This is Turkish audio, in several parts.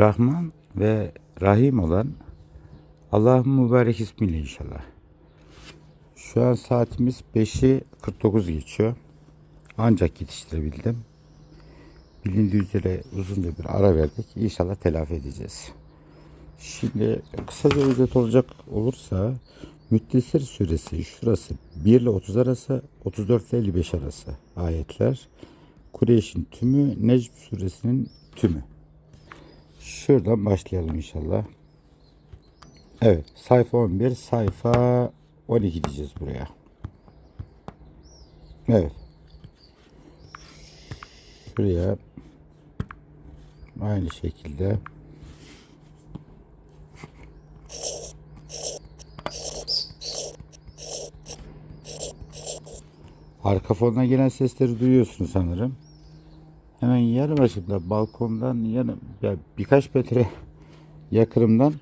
Rahman ve Rahim olan Allah'ın mübarek ismiyle inşallah. Şu an saatimiz 5'i 49 geçiyor. Ancak yetiştirebildim. Bilindiği üzere uzunca bir ara verdik. İnşallah telafi edeceğiz. Şimdi kısaca özet olacak olursa Müddessir suresi şurası 1 ile 30 arası 34 ile 55 arası ayetler. Kureyş'in tümü Necm suresinin tümü. Şuradan başlayalım inşallah. Evet sayfa 11 sayfa 12 diyeceğiz buraya. Evet. Şuraya aynı şekilde Arka fondan gelen sesleri duyuyorsunuz sanırım. Hemen yanı başımda balkondan yanı ya birkaç metre yakınımdan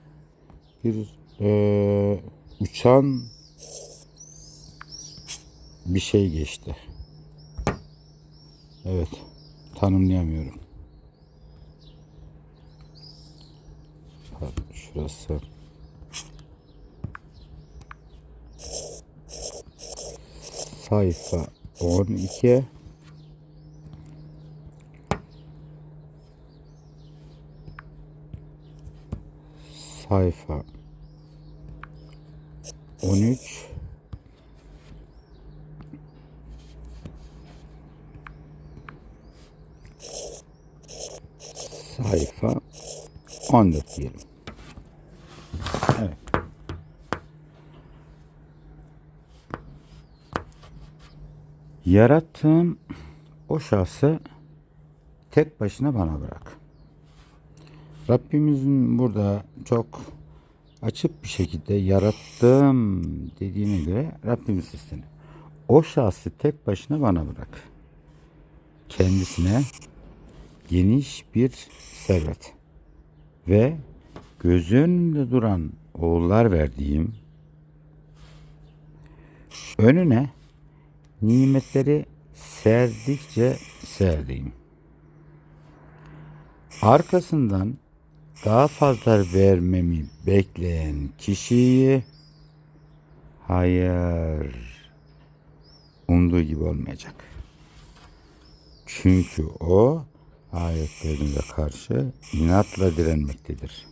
bir eee, uçan bir şey geçti. Evet. Tanımlayamıyorum. Şurası. Sayfa 12. Sayfa 13. Sayfa 14 diyelim. Evet. Yarattığım o şahsı tek başına bana bırak. Rabbimizin burada çok açık bir şekilde yarattığım dediğine göre Rabbimiz sesini. O şahsı tek başına bana bırak. Kendisine geniş bir servet ve gözü önünde duran oğullar verdiğim önüne nimetleri serdikçe serdiğim. Arkasından daha fazla vermemi bekleyen kişiyi hayır umduğu gibi olmayacak. Çünkü o ayetlerine karşı inatla direnmektedir.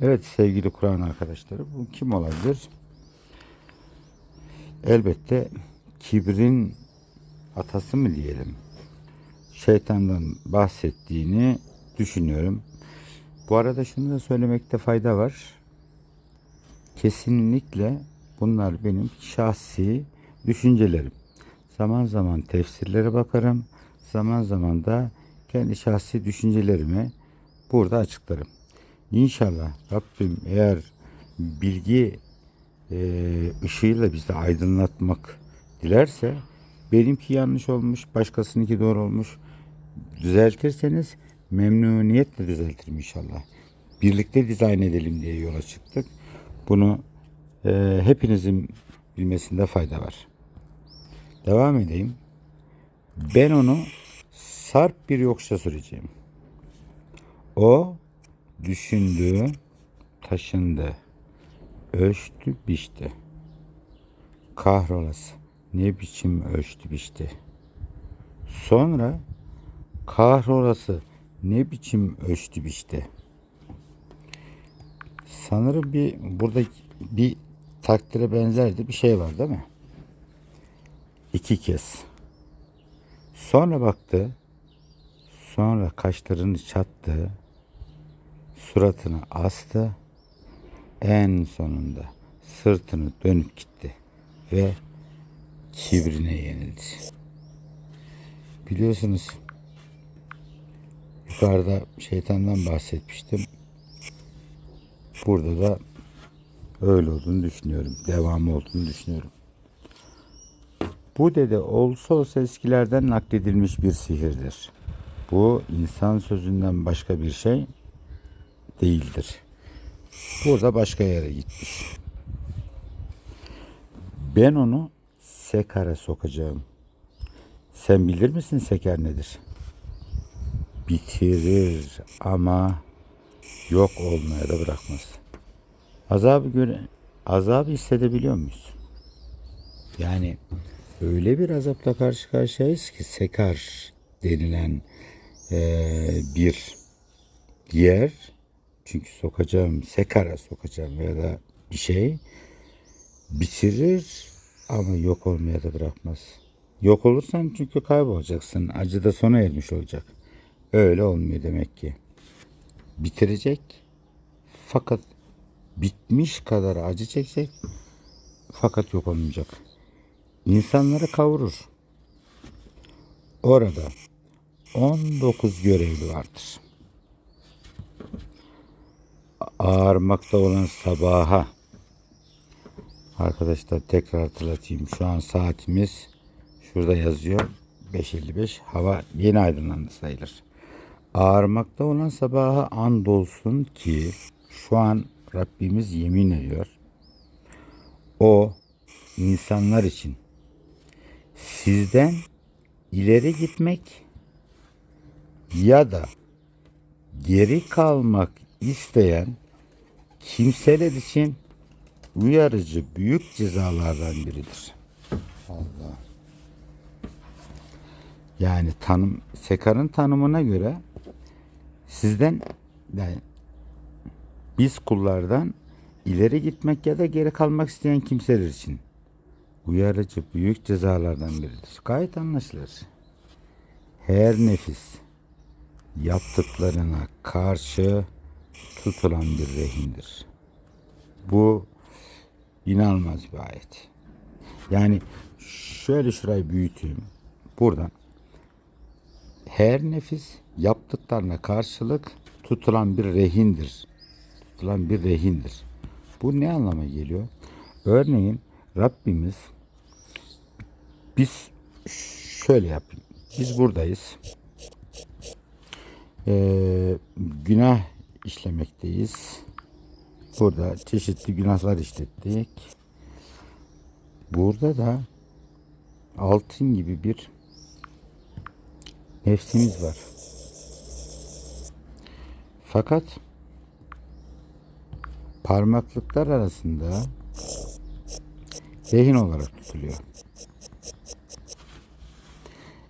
Evet sevgili Kur'an arkadaşları bu kim olabilir? Elbette kibrin atası mı diyelim? Şeytandan bahsettiğini düşünüyorum. Bu arada şunu da söylemekte fayda var. Kesinlikle bunlar benim şahsi düşüncelerim. Zaman zaman tefsirlere bakarım. Zaman zaman da kendi şahsi düşüncelerimi burada açıklarım. İnşallah Rabbim eğer bilgi e, ışığıyla bizi aydınlatmak dilerse benimki yanlış olmuş, başkasınınki doğru olmuş düzeltirseniz memnuniyetle düzeltirim inşallah. Birlikte dizayn edelim diye yola çıktık. Bunu e, hepinizin bilmesinde fayda var. Devam edeyim. Ben onu sarp bir yokuşa süreceğim. O düşündü, taşındı, ölçtü, biçti. Kahrolası ne biçim ölçtü, biçti. Sonra kahrolası ne biçim ölçtü, biçti. Sanırım bir burada bir takdire benzerdi bir şey var değil mi? İki kez. Sonra baktı. Sonra kaşlarını çattı. Suratını astı. En sonunda sırtını dönüp gitti ve kibrine yenildi. Biliyorsunuz yukarıda şeytandan bahsetmiştim. Burada da öyle olduğunu düşünüyorum. Devamı olduğunu düşünüyorum. Bu dede olsa olsa eskilerden nakledilmiş bir sihirdir. Bu insan sözünden başka bir şey değildir. Burada başka yere gitmiş. Ben onu sekara sokacağım. Sen bilir misin seker nedir? Bitirir ama yok olmaya da bırakmaz. Azabı göre azabı hissedebiliyor muyuz? Yani öyle bir azapla karşı karşıyayız ki sekar denilen eee, bir yer çünkü sokacağım sekara sokacağım ya da bir şey bitirir ama yok olmaya da bırakmaz. Yok olursan çünkü kaybolacaksın. Acı da sona ermiş olacak. Öyle olmuyor demek ki. Bitirecek fakat bitmiş kadar acı çekecek fakat yok olmayacak. İnsanları kavurur. Orada 19 görevli vardır. Ağarmakta olan sabaha Arkadaşlar tekrar hatırlatayım. Şu an saatimiz şurada yazıyor. 5.55. Hava yeni aydınlandı sayılır. Ağarmakta olan sabaha andolsun ki şu an Rabbimiz yemin ediyor. O insanlar için sizden ileri gitmek ya da geri kalmak isteyen kimseler için uyarıcı büyük cezalardan biridir. Allah. Yani tanım Sekar'ın tanımına göre sizden yani biz kullardan ileri gitmek ya da geri kalmak isteyen kimseler için uyarıcı büyük cezalardan biridir. Gayet anlaşılır. Her nefis yaptıklarına karşı tutulan bir rehindir. Bu inanılmaz bir ayet. Yani şöyle şurayı büyüteyim. Buradan her nefis yaptıklarına karşılık tutulan bir rehindir. Tutulan bir rehindir. Bu ne anlama geliyor? Örneğin Rabbimiz biz şöyle yapayım. Biz buradayız. Ee, günah işlemekteyiz. Burada çeşitli günahlar işlettik. Burada da altın gibi bir nefsimiz var. Fakat parmaklıklar arasında rehin olarak tutuluyor.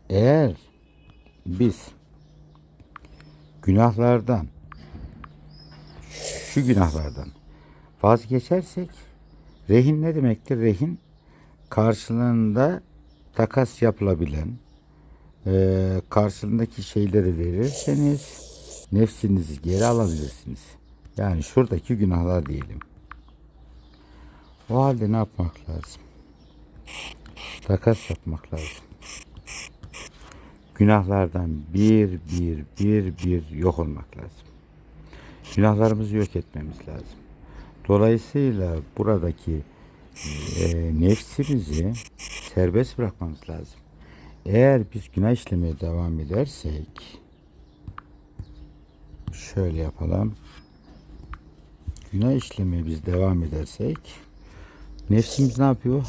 Eğer biz günahlardan şu günahlardan vazgeçersek rehin ne demektir? Rehin karşılığında takas yapılabilen e, karşılığındaki şeyleri verirseniz nefsinizi geri alabilirsiniz. Yani şuradaki günahlar diyelim. O halde ne yapmak lazım? Takas yapmak lazım. Günahlardan bir bir bir bir yok olmak lazım. Günahlarımızı yok etmemiz lazım. Dolayısıyla buradaki e, nefsimizi serbest bırakmamız lazım. Eğer biz günah işlemeye devam edersek şöyle yapalım. Günah işlemeye biz devam edersek nefsimiz ne yapıyor?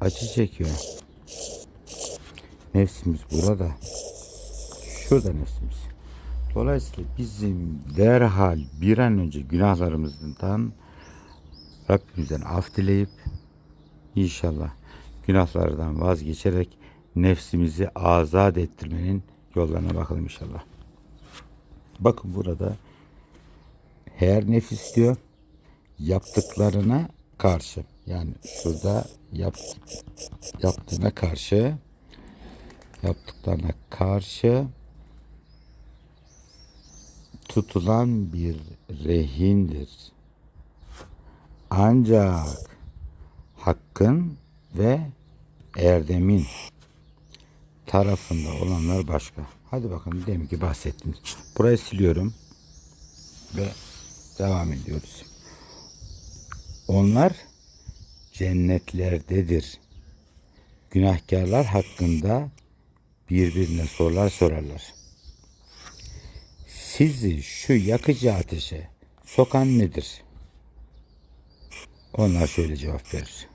Acı çekiyor. Nefsimiz burada. Şurada nefsimiz. Dolayısıyla bizim derhal bir an önce günahlarımızdan Rabbimizden af dileyip inşallah günahlardan vazgeçerek nefsimizi azat ettirmenin yollarına bakalım inşallah. Bakın burada her nefis diyor yaptıklarına karşı yani şurada yap, yaptığına karşı yaptıklarına karşı tutulan bir rehindir. Ancak hakkın ve erdemin tarafında olanlar başka. Hadi bakalım demin ki bahsettim. Burayı siliyorum ve devam ediyoruz. Onlar cennetlerdedir. Günahkarlar hakkında birbirine sorular sorarlar. Sizi şu yakıcı ateşe sokan nedir? Onlar şöyle cevap verir.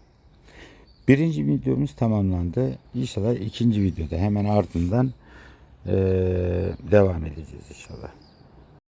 Birinci videomuz tamamlandı. İnşallah ikinci videoda hemen ardından eee, devam edeceğiz inşallah.